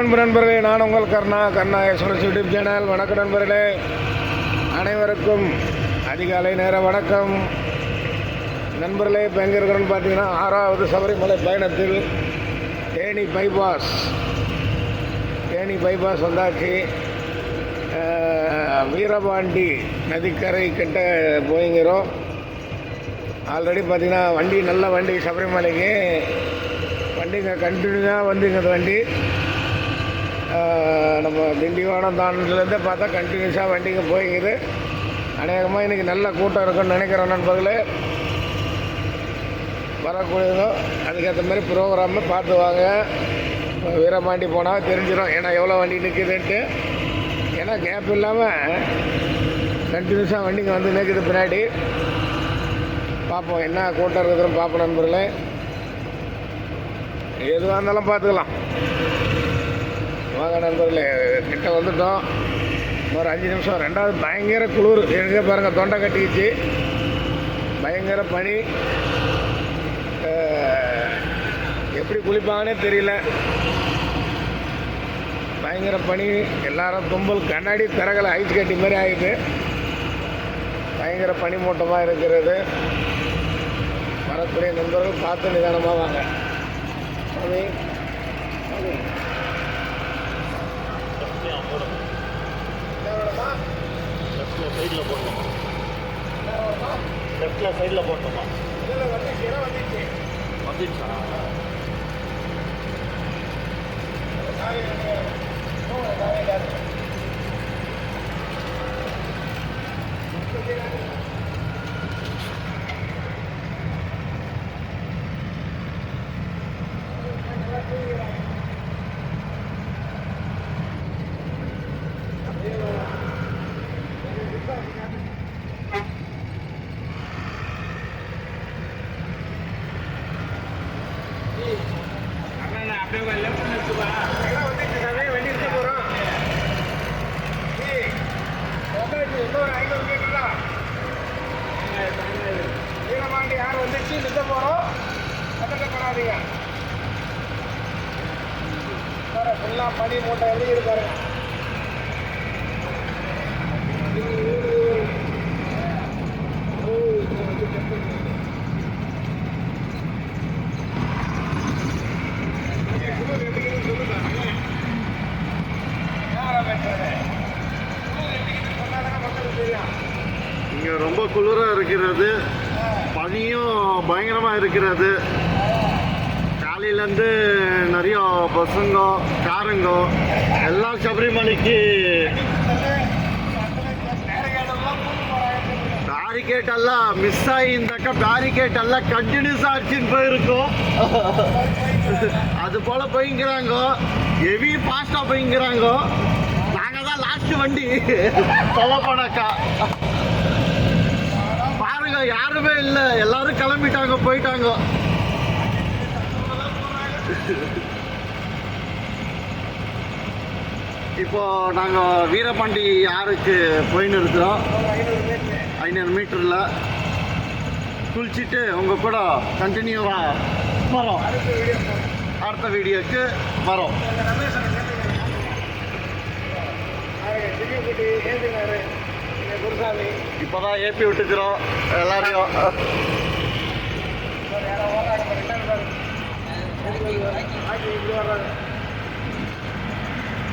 அன்பு நண்பர்களே நான் உங்கள் Karna Karna express YouTube channel. வணக்கம் நண்பர்களே. அனைவருக்கும் அதிகாலை நேர வணக்கம். நண்பர்களே இப்போ எங்கே இருக்கிறோன்னு பார்த்தீங்கன்னா ஆறாவது சபரிமலை பயணத்தில் தேனி பைபாஸ் தேனி பைபாஸ் வந்தாச்சு. வீரபாண்டி நதிக்கரை கிட்ட போய்ங்கிறோம். ஆல்ரெடி பார்த்தீங்கன்னா வண்டி நல்ல வண்டி சபரிமலைக்கு. வண்டிங்க கண்டினியூவாக வந்துங்க இந்த வண்டி. நம்ம திண்டிவனம் தாண்டிலேருந்து பார்த்தா கண்டினியூஸாக வண்டிங்க போய்க்குது. அநேகமாக இன்றைக்கி நல்ல கூட்டம் இருக்குன்னு நினைக்கிறேன் நண்பர்களே வரக்கூடியதோ அதுக்கேற்ற மாதிரி ப்ரோக்ராமு பார்த்து வாங்க. வீரபாண்டி போனால் தெரிஞ்சிடும். ஏன்னா எவ்வளோ வண்டி நிற்குதுன்ட்டு ஏன்னா கேப் இல்லாமல் கண்டினியூஸாக வண்டிங்க வந்து நிற்குது பின்னாடி. பார்ப்போம் என்ன கூட்டம் இருக்குதுன்னு பார்ப்போம் நண்பர்களே. எதுவாக இருந்தாலும் பார்த்துக்கலாம். வாங்க நண்பர்களே கிட்ட வந்துட்டோம். ஒரு அஞ்சு நிமிஷம். ரெண்டாவது பயங்கர குளிர். எங்கே பாருங்கள் தொண்டை கட்டிக்கிச்சு. பயங்கர பனி. எப்படி குளிப்பாங்கன்னே தெரியல. பயங்கர பனி. எல்லாரும் தும்பல் கண்ணாடி திறகலை ஐஸ் கட்டி மாதிரி ஆகிட்டு பயங்கர பனி மூட்டமாக இருக்கிறது. வரக்கூடிய நண்பர்கள் பார்த்து நிதானமாக வாங்க. சாமி சாமி என்ன வேணுமா லெஃப்ட்டில் சைடில் போடணுமா லெஃப்ட்டில் சைடில் போட்டோமா? வந்துச்சா வந்துச்சு இடம் வந்துச்சு வந்துச்சா சாமி போங்க சாமி காசு இடம் வந்துச்சு சாமி வண்டி எடுத்து போகிறோம் இன்னொரு ஐநூறு மீட்டரா வீரபாண்டி யார் வந்துச்சு நிற்க போகிறோம் பதட்டப்படாதீங்க ஃபுல்லாக பனி மூட்டை எழுதி பாருங்க இங்கே ரொம்ப குளிராக இருக்கிறது. பனியும் பயங்கரமாக இருக்கிறது. காலையிலேருந்து நிறைய பஸ்ஸுங்கோ காருங்கோ எல்லாம் சபரிமலைக்கு பேரிகேட் எல்லாம் மிஸ் ஆகியிருந்தாக்கா பேரிகேட் எல்லாம் கண்டினியூஸ் அடிச்சுன்னு போயிருக்கோம். அது போல போய்ங்கிறாங்க. ஹெவி ஃபாஸ்ட்டாக போய்ங்கிறாங்க. நாங்கள் வண்டி. சொல்ல போனாக்கா பாருங்க யாருமே இல்லை. எல்லாரும் கிளம்பிட்டாங்க போயிட்டாங்க. இப்போ நாங்கள் வீரபாண்டி யாருக்கு போயின்னு இருக்கிறோம் ஐநூறு மீட்டரில். குளிச்சுட்டு உங்கள் கூட கண்டினியூவாக வரோம். அடுத்த வீடியோக்கு வரோம். குருசாமி இப்போ தான் ஏப்பி விட்டுக்கிறோம் எல்லாரையும். ஆக்கி இப்படி வர்றாங்க